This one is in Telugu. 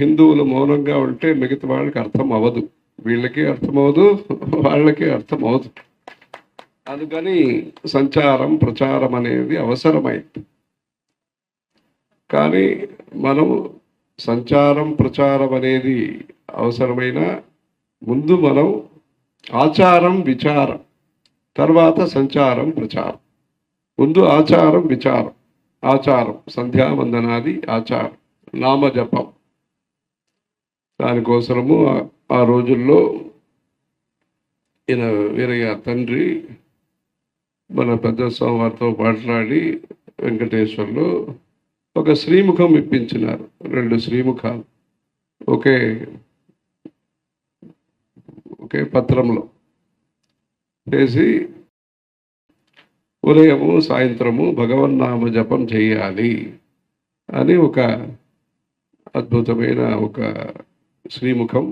హిందువులు మౌనంగా ఉంటే మిగతా వాళ్ళకి అర్థం అవ్వదు. వీళ్ళకి అర్థం అవ్వదు వాళ్ళకి అర్థం అవ్వదు. అందుకని సంచారం ప్రచారం అనేది అవసరమైంది. కానీ మనం సంచారం ప్రచారం అనేది అవసరమైన ముందు మనం ఆచారం విచారం తర్వాత సంచారం ప్రచారం. ముందు ఆచారం విచారం. ఆచారం సంధ్యావందనాది ఆచారం నామజపం. దానికోసము ఆ- ఆ రోజుల్లో ఈయన వీరయ్య తండ్రి మన పెద్ద స్వామివారితో మాట్లాడి వెంకటేశ్వర్లో ఒక శ్రీముఖం ఇప్పించినారు. రెండు శ్రీముఖాలు. ఒకే ఒకే పత్రంలో చేసి ఉదయము సాయంత్రము భగవన్నామ జపం చేయాలి అని ఒక అద్భుతమైన ఒక శ్రీముఖం